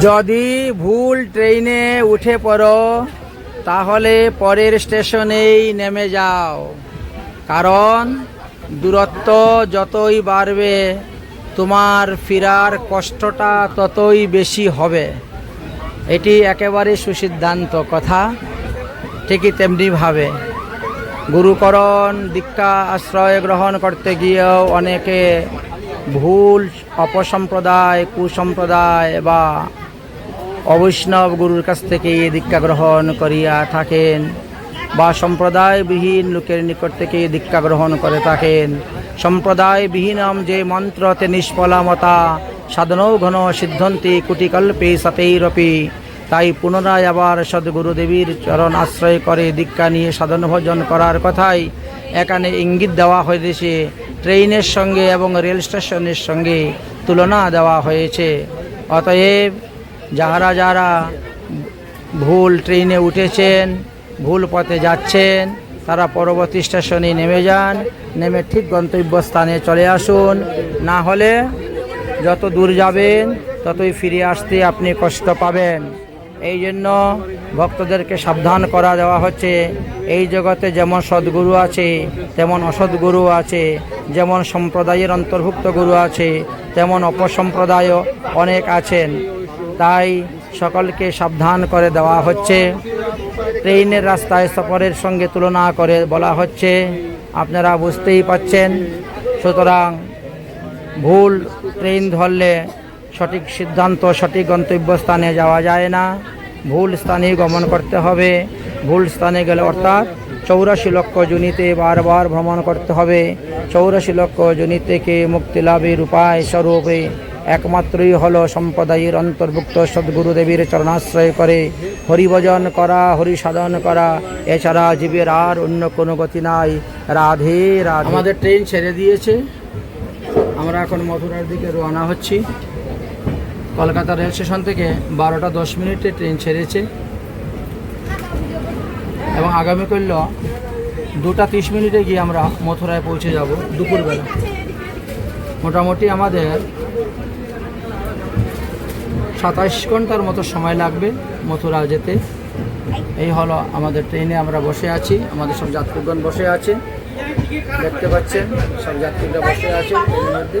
যদি ভুল ট্রেনে উঠে পড়ো, তাহলে পরের স্টেশনেই নেমে যাও। কারণ দূরত্ব যতই বাড়বে, তোমার ফেরার কষ্টটা ততই বেশি হবে। এটি একেবারে সুসিদ্ধান্ত কথা। ঠিকই তেমনিভাবে গুরুকরণ, দীক্ষা, আশ্রয় গ্রহণ করতে গিয়েও অনেকে ভুল, অপসম্প্রদায়, কুসম্প্রদায় বা অবৈষ্ণব গুরুর কাছ থেকে দীক্ষা গ্রহণ করিয়া থাকেন বা সম্প্রদায়বিহীন লোকের নিকট থেকে দীক্ষা গ্রহণ করে থাকেন। সম্প্রদায়বিহীনম যে মন্ত্রতে নিষ্ফলামতা, সাধনৌ ঘন সিদ্ধন্তি কুটিকল্পে সতেইরপি, তাই পুনরায় আবার সদ্গুরুদেবীর চরণ আশ্রয় করে দীক্ষা নিয়ে সাধন ভোজন করার কথাই এখানে ইঙ্গিত দেওয়া হয়েছে ট্রেনের সঙ্গে এবং রেল স্টেশনের সঙ্গে তুলনা দেওয়া হয়েছে। অতএব যারা যারা ভুল ট্রেনে উঠেছেন, ভুল পথে যাচ্ছেন, তারা পরবর্তী স্টেশনে নেমে যান, নেমে ঠিক গন্তব্যস্থানে চলে আসুন। না হলে যত দূর যাবেন, ততই ফিরে আসতে আপনি কষ্ট পাবেন। এই জন্য ভক্তদেরকে সাবধান করা দেওয়া হচ্ছে। এই জগতে যেমন সদ্গুরু আছে, তেমন অসৎগুরু আছে, যেমন সম্প্রদায়ের অন্তর্ভুক্ত গুরু আছে, তেমন অপসম্প্রদায়ও অনেক আছেন। তাই সকলকে সাবধান করে দেওয়া হচ্ছে। ট্রেনের রাস্তায় সফরের সঙ্গে তুলনা করে বলা হচ্ছে। আপনারা বুঝতেই পাচ্ছেন। সুতরাং ভুল ট্রেন ধরলে সঠিক সিদ্ধান্ত, সঠিক গন্তব্যস্থানে যাওয়া যায় না। ভুল স্থানে গমন করতে হবে। ভুল স্থানে গেলে অর্থাৎ চৌরাশি লক্ষ জনিতে বারবার ভ্রমণ করতে হবে। চৌরাশি লক্ষ জনি থেকে মুক্তি লাভের উপায় স্বরূপে একমাত্রই হলো সম্প্রদায়ের অন্তর্ভুক্ত সদ্গুরুদেবীর চরণাশ্রয় করে। হরিভজন করা হরি সাধন করা, এছাড়া জীবের আর অন্য কোনো গতি নাই। রাধে রাধে। আমাদের ট্রেন ছেড়ে দিয়েছে। আমরা এখন মথুরার দিকে রওনা হচ্ছি। কলকাতা রেল স্টেশন থেকে বারোটা দশ মিনিটে ট্রেন ছেড়েছে এবং আগামী করল দুটা তিরিশ মিনিটে গিয়ে আমরা মথুরায় পৌঁছে যাব দুপুরবেলা। মোটামুটি আমাদের সাতাশ ঘণ্টার মতো সময় লাগবে মথুরা যেতে। এই হলো আমাদের ট্রেনে আমরা বসে আছি, আমাদের সব যাত্রীগণ বসে আছে। দেখতে পাচ্ছেন, সব যাত্রীরা বসে আছে ট্রেনের মধ্যে।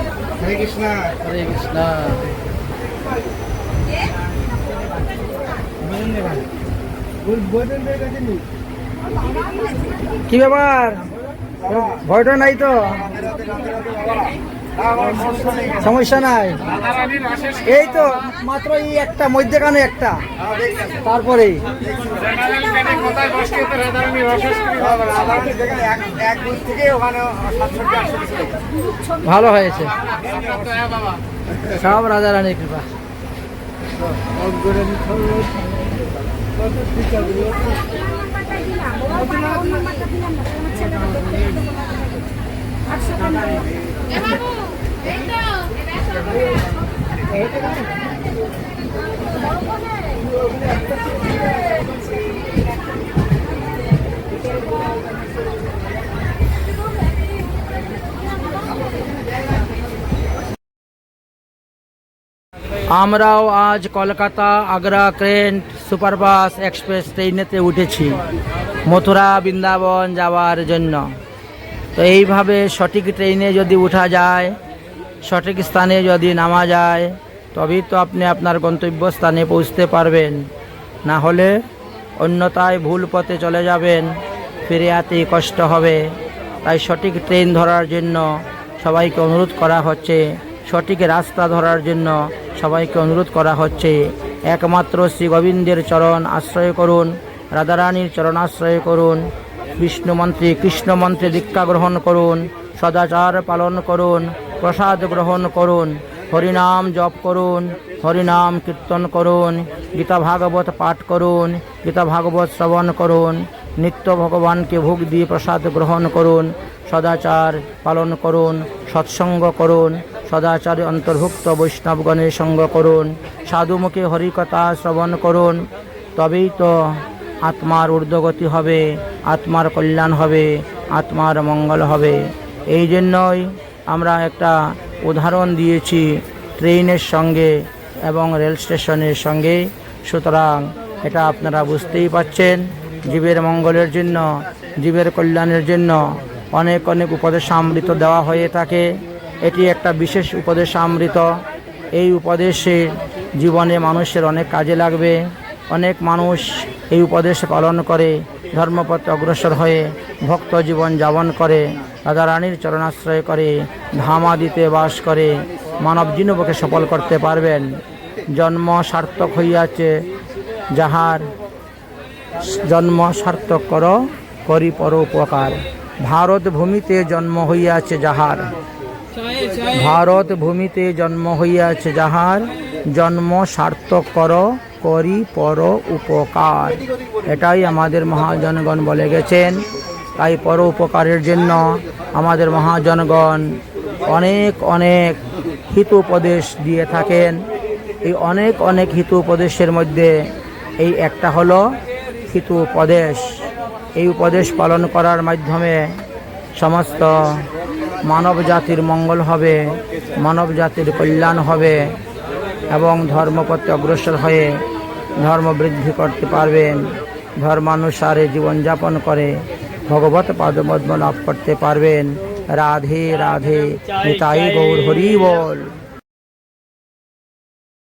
হরে কৃষ্ণ। হরে কৃষ্ণ। কি ব্যাপার? ভয়টা নাই তো? সমস্যা নাই। এই তো মাত্র এই একটা, মধ্যেখানে একটা। তারপরে ভালো হয়েছে। সব রাজা রানীর কৃপা আমরাও আজ কলকাতা আগ্রা ক্রেন্ট সুপারবাস এক্সপ্রেস ট্রেনেতে উঠেছি। মথুরা, বৃন্দাবন যাওয়ার জন্য। তো এইভাবে সঠিক ট্রেনে যদি উঠা যায়, সঠিক স্থানে যদি নামা যায় তবেই তো আপনি আপনার গন্তব্যস্থানে পৌঁছতে পারবেন। না হলে অন্যথায় ভুল পথে চলে যাবেন। ফিরে আতে কষ্ট হবে। তাই সঠিক ট্রেন ধরার জন্য সবাইকে অনুরোধ করা হচ্ছে। সঠিক রাস্তা ধরার জন্য সবাইকে অনুরোধ করা হচ্ছে। একমাত্র শ্রী গোবিন্দের চরণ আশ্রয় করুন। রাধারানীর চরণ আশ্রয় করুন। বিষ্ণু মন্ত্রে, কৃষ্ণ মন্ত্রে দীক্ষা গ্রহণ করুন। সদাচার পালন করুন। প্রসাদ গ্রহণ করুন। হরিনাম জপ করুন, হরিনাম কীর্তন করুন, গীতা ভাগবত পাঠ করুন, গীতা ভাগবত শ্রবণ করুন, নিত্য ভগবানকে ভোগ দিয়ে প্রসাদ গ্রহণ করুন, সদাচার পালন করুন, সৎসঙ্গ করুন, সদাচারে অন্তর্ভুক্ত বৈষ্ণবগণের সঙ্গ করুন, সাধুমুখে হরিকথা শ্রবণ করুন, তবেই তো আত্মার ঊর্ধ্বগতি হবে, আত্মার কল্যাণ হবে, আত্মার মঙ্গল হবে। এই জন্যই আমরা একটা উদাহরণ দিয়েছি ট্রেনের সঙ্গে এবং রেল স্টেশনের সঙ্গে। সুতরাং এটা আপনারা বুঝতেই পাচ্ছেন। জীবের মঙ্গলের জন্য, জীবের কল্যাণের জন্য অনেক অনেক উপদেশামৃত দেওয়া হয়ে থাকে। এটি একটা বিশেষ উপদেশামৃত এই উপদেশে জীবনে মানুষের অনেক কাজে লাগবে। অনেক মানুষ এই উপদেশ পালন করে। ধর্মপথে অগ্রসর হয়ে ভক্ত জীবন যাপন করে রাধা রানীর চরণাশ্রয় করে ধামাদিতে বাস করে, মানব জীবনকে সফল করতে পারবেন। জন্ম সার্থক হইয়াছে, যাহার জন্ম সার্থক কর করি পর উপকার। ভারত ভূমিতে জন্ম হইয়াছে যাহার। ভারত ভূমিতে জন্ম হইয়াছে যাহার জন্ম সার্থক কর, করি পর উপকার। এটাই আমাদের মহাজনগণ বলে গেছেন। তাই পর উপকারের জন্য আমাদের মহাজনগণ অনেক অনেক হিত উপদেশ দিয়ে থাকেন। এই অনেক অনেক হিত উপদেশের মধ্যে এই একটা হলো হিত উপদেশ এই উপদেশ পালন করার মাধ্যমে সমস্ত মানব জাতির মঙ্গল হবে মানব জাতির কল্যাণ হবে এবং ধর্মপথে অগ্রসর হয়ে ধর্ম বৃদ্ধি করতে পারবেন। ধর্মানুসারে জীবনযাপন করে ভগবত পদমদ্ম লাভ করতে পারবেন। রাধে রাধে, নিতাই গৌর, হরি বল।